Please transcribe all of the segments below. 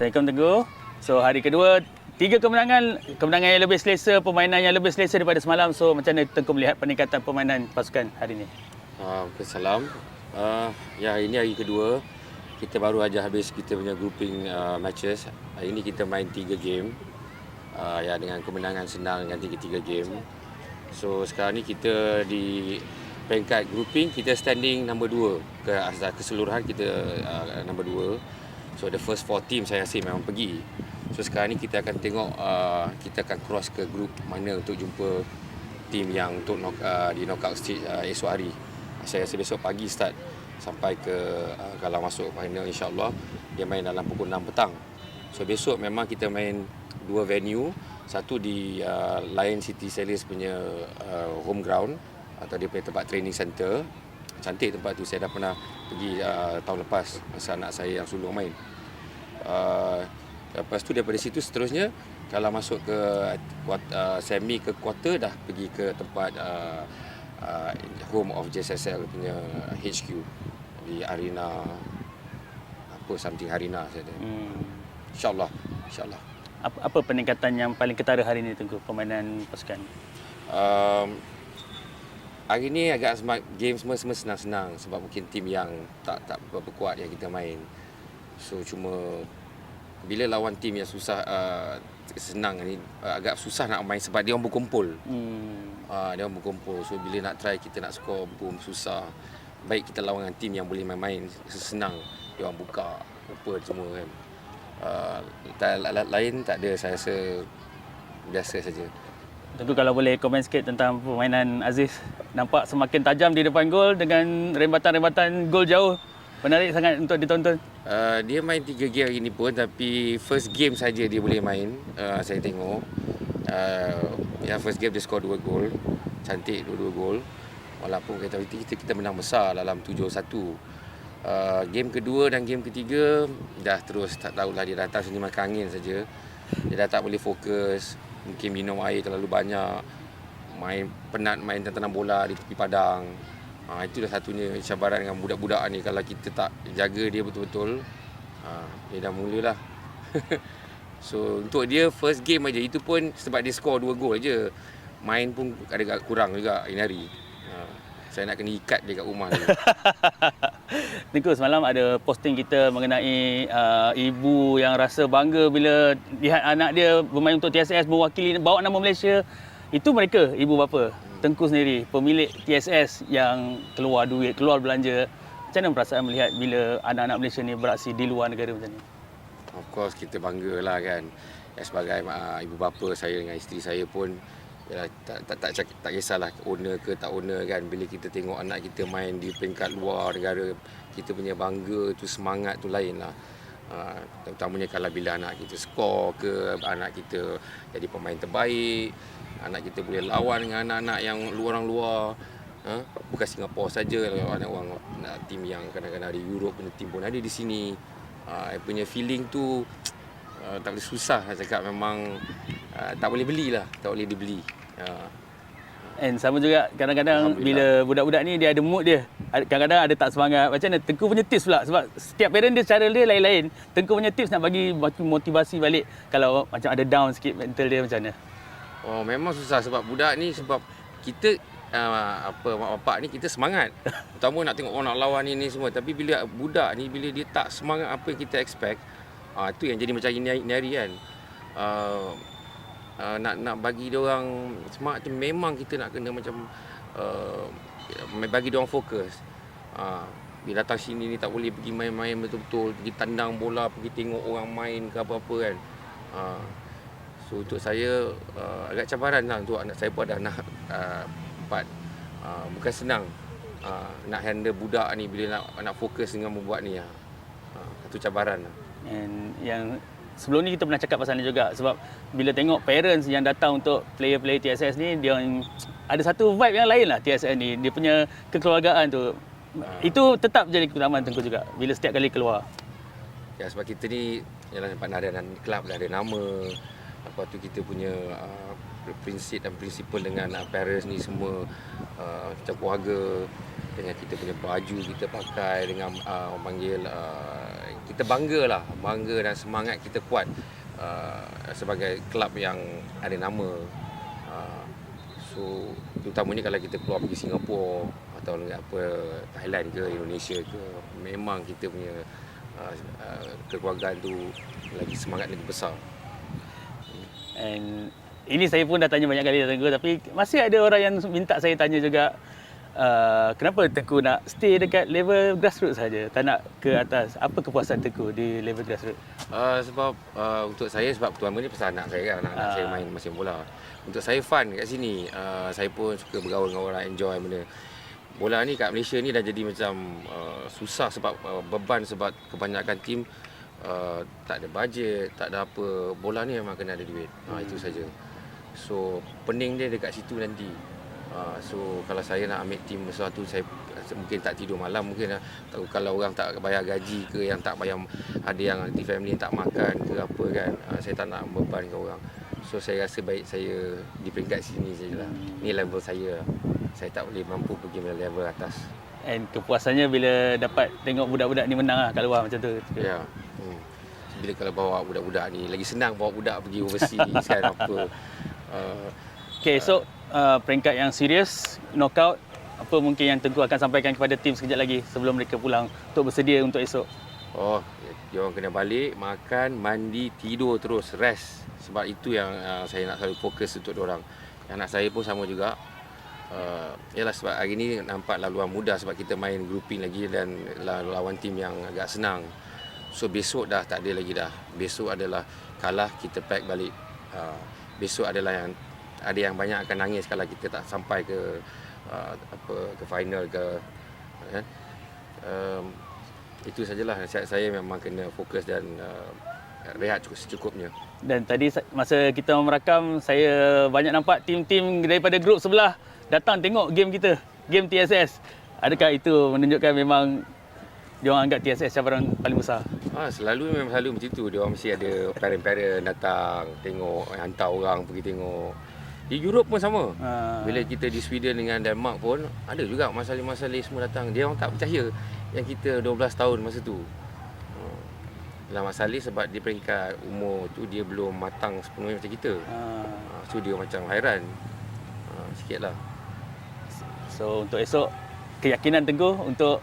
Assalamualaikum Teguh. So hari kedua, tiga kemenangan, kemenangan yang lebih selesa, permainan yang lebih selesa daripada semalam. So macam mana Tengku melihat peningkatan permainan pasukan hari ini? Uh, salam. Uh, ya, ini hari kedua. Kita baru aja habis kita punya grouping uh, matches. Hari ini kita main tiga game. Uh, ya, dengan kemenangan senang dengan tiga-tiga game. So sekarang ni kita di peringkat grouping kita standing number 2 ke keseluruhan kita uh, number 2 So the first four team saya rasa memang pergi. So sekarang ni kita akan tengok uh, kita akan cross ke group mana untuk jumpa team yang untuk knock, uh, di knockout stage uh, esok hari. Saya rasa besok pagi start sampai ke uh, kalau masuk final insyaAllah dia main dalam pukul 6 petang. So besok memang kita main dua venue. Satu di uh, Lion City Sailors punya uh, home ground atau dia punya tempat training center. Cantik tempat tu saya dah pernah pergi uh, tahun lepas masa anak saya yang sulung main. Uh, lepas tu daripada situ seterusnya kalau masuk ke uh, semi ke quarter dah pergi ke tempat uh, uh, home of JSSL punya HQ di arena apa something arena saya ada. Hmm. Insyaallah, insyaallah. Apa, apa peningkatan yang paling ketara hari ini tengku permainan pasukan? Um, hari ni agak smart game semua semua senang-senang sebab mungkin tim yang tak tak berapa kuat yang kita main. So cuma bila lawan tim yang susah uh, senang ni uh, agak susah nak main sebab dia orang berkumpul. Hmm. Uh, dia orang berkumpul. So bila nak try kita nak score boom susah. Baik kita lawan dengan tim yang boleh main-main senang. Dia orang buka apa semua kan. Uh, lain tak ada saya rasa biasa saja. Tentu kalau boleh komen sikit tentang permainan Aziz. Nampak semakin tajam di depan gol dengan rembatan-rembatan gol jauh. Menarik sangat untuk ditonton. Uh, dia main tiga game hari ni pun tapi first game saja dia boleh main. Uh, saya tengok. Uh, yang first game dia skor dua gol. Cantik dua-dua gol. Walaupun kita, kita kita menang besar dalam 7-1. Uh, game kedua dan game ketiga dah terus tak tahulah dia datang sini makan angin saja. Dia dah tak boleh fokus. Mungkin minum air terlalu banyak. Main penat main tanam bola di tepi padang. Ha, itu dah satunya cabaran dengan budak-budak ni kalau kita tak jaga dia betul-betul ha, dia dah mulalah so untuk dia first game aja itu pun sebab dia score 2 gol aja main pun ada kurang juga hari ha, saya nak kena ikat dia kat rumah ni Niku semalam ada posting kita mengenai uh, ibu yang rasa bangga bila lihat anak dia bermain untuk TSS mewakili bawa nama Malaysia itu mereka ibu bapa Tengku sendiri, pemilik TSS yang keluar duit, keluar belanja. Macam mana perasaan melihat bila anak-anak Malaysia ni beraksi di luar negara macam ni? Of course, kita bangga lah kan. Ya, sebagai uh, ibu bapa saya dengan isteri saya pun ya, tak, tak, tak, tak, kisahlah owner ke tak owner kan. Bila kita tengok anak kita main di peringkat luar negara, kita punya bangga tu semangat tu lain lah. Uh, terutamanya kalau bila anak kita skor ke anak kita jadi pemain terbaik anak kita boleh lawan dengan anak-anak yang luar luar ha? bukan Singapura saja anak orang nak tim yang kadang-kadang dari Europe punya tim pun ada di sini ha, punya feeling tu uh, tak boleh susah saya cakap memang uh, tak boleh belilah tak boleh dibeli ha. And sama juga kadang-kadang bila budak-budak ni dia ada mood dia. Kadang-kadang ada tak semangat. Macam mana Tengku punya tips pula sebab setiap parent dia cara dia lain-lain. Tengku punya tips nak bagi motivasi balik kalau macam ada down sikit mental dia macam mana? Oh memang susah sebab budak ni sebab kita uh, apa mak bapak ni kita semangat. Pertama nak tengok orang nak lawan ni ni semua tapi bila budak ni bila dia tak semangat apa yang kita expect ah uh, tu yang jadi macam ini hari kan. Uh, uh, nak nak bagi dia orang semangat tu memang kita nak kena macam uh, bagi dia orang fokus. Uh, bila datang sini ni tak boleh pergi main-main betul-betul, pergi tandang bola, pergi tengok orang main ke apa-apa kan. Uh, So untuk saya uh, agak cabaran lah untuk anak saya pun ada anak uh, empat. Uh, bukan senang uh, nak handle budak ni bila nak nak fokus dengan membuat ni. Uh, itu cabaran lah. And yang sebelum ni kita pernah cakap pasal ni juga sebab bila tengok parents yang datang untuk player-player TSS ni dia ada satu vibe yang lain lah TSS ni. Dia punya kekeluargaan tu. Uh. Itu tetap jadi keutamaan Tengku juga bila setiap kali keluar. Ya sebab kita ni ialah pernah ada kelab dah ada nama Lepas tu kita punya uh, prinsip dan prinsipal dengan uh, parents ni semua uh, macam keluarga dengan kita punya baju kita pakai dengan uh, orang panggil uh, kita bangga lah, bangga dan semangat kita kuat uh, sebagai kelab yang ada nama. Uh, so terutamanya kalau kita keluar pergi Singapura atau apa Thailand ke Indonesia ke, memang kita punya uh, uh, kekeluargaan tu lagi semangat lagi besar. And ini saya pun dah tanya banyak kali tapi masih ada orang yang minta saya tanya juga uh, kenapa Tengku nak stay dekat level grassroots saja tak nak ke atas apa kepuasan Tengku di level grassroots Uh, sebab uh, untuk saya sebab pertama ni pasal anak saya kan anak, -anak Ah. saya main mesin bola. Untuk saya fun kat sini. Uh, saya pun suka bergaul dengan orang enjoy benda. Bola ni kat Malaysia ni dah jadi macam uh, susah sebab uh, beban sebab kebanyakan tim uh, tak ada bajet, tak ada apa. Bola ni memang kena ada duit. Uh, itu saja. So pening dia dekat situ nanti. Uh, so kalau saya nak ambil tim sesuatu saya mungkin tak tidur malam mungkin lah. Kalau orang tak bayar gaji ke yang tak bayar ada yang anti family yang tak makan ke apa kan uh, saya tak nak bebankan orang so saya rasa baik saya di peringkat sini sajalah ni level saya saya tak boleh mampu pergi ke level atas and kepuasannya bila dapat tengok budak-budak ni menang lah kat luar macam tu ya yeah. hmm. bila kalau bawa budak-budak ni lagi senang bawa budak pergi overseas kan apa uh, Okay, esok uh, peringkat yang serius, knockout, apa mungkin yang Tengku akan sampaikan kepada tim sekejap lagi sebelum mereka pulang untuk bersedia untuk esok? Oh, dia kena balik, makan, mandi, tidur terus, rest. Sebab itu yang uh, saya nak selalu fokus untuk orang. Anak saya pun sama juga. Uh, yalah sebab hari ni nampak laluan mudah sebab kita main grouping lagi dan la- lawan tim yang agak senang. So besok dah tak ada lagi dah. Besok adalah kalah kita pack balik. Uh, besok adalah yang ada yang banyak akan nangis kalau kita tak sampai ke uh, apa ke final ke kan. Um, itu sajalah nasihat saya memang kena fokus dan uh, rehat cukup secukupnya. Dan tadi sa- masa kita merakam, saya banyak nampak tim-tim daripada grup sebelah datang tengok game kita, game TSS. Adakah itu menunjukkan memang diorang anggap TSS cabaran paling besar? Ah selalu memang selalu macam tu. Dia orang mesti ada parent-parent datang tengok, hantar orang pergi tengok. Di Europe pun sama. Ha. Bila kita di Sweden dengan Denmark pun ada juga masalah-masalah semua datang. Dia orang tak percaya yang kita 12 tahun masa tu. Dalam masalah sebab di peringkat umur tu dia belum matang sepenuhnya macam kita. Ha. Ah, So dia macam hairan. Ah, Sikit lah. So untuk esok keyakinan Tengku untuk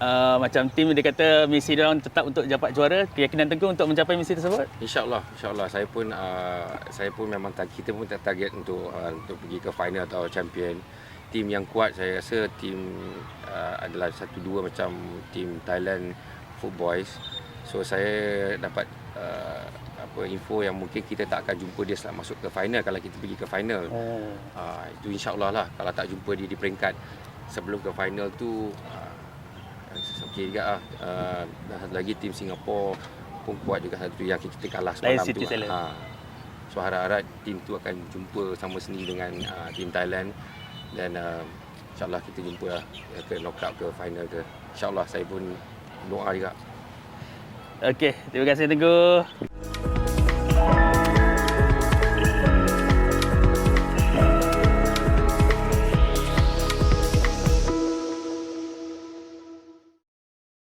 uh, macam tim dia kata misi dia orang tetap untuk dapat juara, keyakinan Tengku untuk mencapai misi tersebut? InsyaAllah, insyaAllah saya pun uh, saya pun memang tar- kita pun tak target untuk uh, untuk pergi ke final atau champion. Tim yang kuat saya rasa tim uh, adalah satu dua macam tim Thailand Foot Boys. So saya dapat uh, apa info yang mungkin kita tak akan jumpa dia setelah masuk ke final kalau kita pergi ke final. Oh. Uh, itu insyaAllah lah kalau tak jumpa dia di peringkat sebelum ke final tu uh, okey juga lah. Uh, lagi tim Singapura pun kuat juga satu yang kita kalah semalam City tu. Thailand. Ha. So harap-harap tim tu akan jumpa sama sendiri dengan uh, tim Thailand dan uh, insyaAllah kita jumpa lah uh, ke knockout ke final ke. InsyaAllah saya pun doa juga. Okey, terima kasih Tengku.